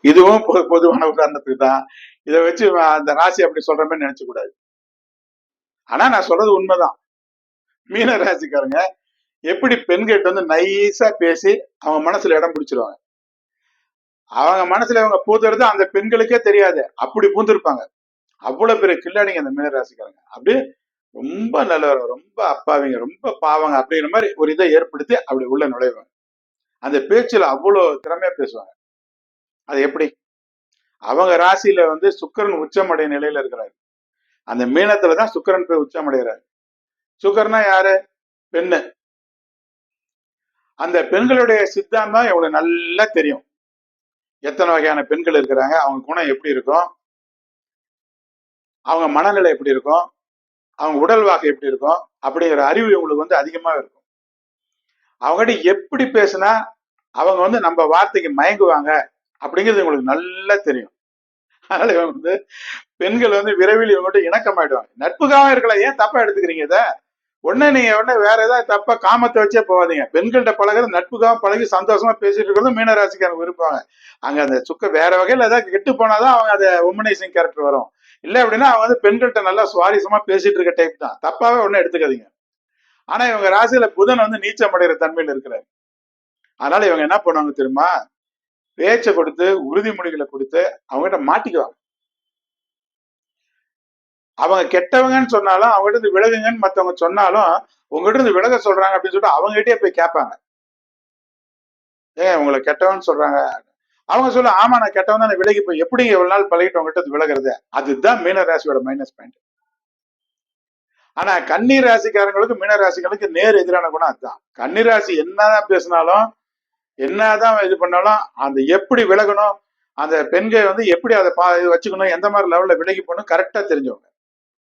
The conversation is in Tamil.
இதுவும் பொதுவான உதாரணத்துக்கு தான் இதை வச்சு அந்த ராசி அப்படி சொல்ற மாதிரி நினைச்ச கூடாது. ஆனா நான் சொல்றது உண்மைதான். மீன ராசிக்காரங்க எப்படி பெண்கிட்ட வந்து நைஸா பேசி அவங்க மனசுல இடம் பிடிச்சிருவாங்க. அவங்க மனசுல அவங்க பூத்துறது அந்த பெண்களுக்கே தெரியாது. அப்படி பூந்திருப்பாங்க. அவ்வளவு பெரிய கில்லாடிங்க அந்த மீன ராசிக்காரங்க. அப்படியே ரொம்ப நல்லவர் ரொம்ப அப்பாவிங்க ரொம்ப பாவங்க அப்படிங்கிற மாதிரி ஒரு இதை ஏற்படுத்தி அப்படி உள்ள நுழைவாங்க. அந்த பேச்சுல அவ்வளவு திறமையா பேசுவாங்க. அது எப்படி? அவங்க ராசியில வந்து சுக்கரன் உச்சமடைய நிலையில இருக்கிறாரு. அந்த மீனத்துல தான் சுக்கிரன் போய் உச்சமடைகிறாரு. சுக்கரனா யாரு? பெண்ணு. அந்த பெண்களுடைய சித்தாந்தம் இவங்களுக்கு நல்லா தெரியும். எத்தனை வகையான பெண்கள் இருக்கிறாங்க? அவங்க குணம் எப்படி இருக்கும்? அவங்க மனநிலை எப்படி இருக்கும்? அவங்க உடல் வாக்கு எப்படி இருக்கும்? அப்படிங்கிற அறிவு இவங்களுக்கு வந்து அதிகமாக இருக்கும். அவங்ககிட்ட எப்படி பேசுனா அவங்க வந்து நம்ம வார்த்தைக்கு மயங்குவாங்க. அப்படிங்கிறது இவங்களுக்கு நல்லா தெரியும். அதனால இவன் வந்து பெண்கள் வந்து விரைவில் இவங்ககிட்ட இணக்கமாயிடுவாங்க. நட்புக்காக இருக்கலாம். ஏன் தப்பா எடுத்துக்கிறீங்க இதை? உடனே நீங்க உடனே வேற ஏதாவது தப்பா காமத்தை வச்சே போகாதீங்க. பெண்கள்கிட்ட பழகுறது நட்புக்காக பழகி சந்தோஷமா பேசிட்டு இருக்கிறது மீனராசிக்காரங்க விரும்புவாங்க. அங்க அந்த சுக்க வேற வகையில ஏதாவது கெட்டு போனாதான் அவங்க அந்த உமனைசிங் கேரக்டர் வரும். இல்ல அப்படின்னா அவங்க வந்து பெண்கள்கிட்ட நல்லா சுவாரஸ்யமா பேசிட்டு இருக்க டைப் தான். தப்பாவே ஒன்னும் எடுத்துக்காதீங்க. ஆனா இவங்க ராசியில புதன் வந்து நீச்சம் அடைகிற தன்மையில் இருக்கிறாரு. அதனால இவங்க என்ன பண்ணுவாங்க தெரியுமா? பேச்சை கொடுத்து உறுதிமொழிகளை கொடுத்து அவங்ககிட்ட மாட்டிக்குவாங்க. அவங்க கெட்டவங்கன்னு சொன்னாலும் அவங்ககிட்ட இருந்து விலகுங்கன்னு மத்தவங்க சொன்னாலும் உங்ககிட்ட இருந்து விலக சொல்றாங்க அப்படின்னு சொல்லிட்டு அவங்ககிட்டயே போய் கேட்பாங்க. ஏன் உங்களை கெட்டவன்னு சொல்றாங்க? அவங்க சொல்ல ஆமா நான் கெட்டவன் தான். விலகி போய் எப்படி எவ்வளவு நாள் பழகிட்டு உங்ககிட்ட விலகிறது? அதுதான் மீன ராசியோட மைனஸ் பாயிண்ட் ஆனா கன்னி ராசிக்காரங்களுக்கு மீன ராசிகளுக்கு நேர் எதிரான குணம் அதுதான். கன்னி ராசி என்னதான் பேசினாலும் என்னதான் இது பண்ணாலும் அந்த எப்படி விலகணும் அந்த பெண்கள் வந்து எப்படி அதை பா இது வச்சுக்கணும் எந்த மாதிரி லெவல்ல விலகி போகணும் கரெக்டா தெரிஞ்சவங்க.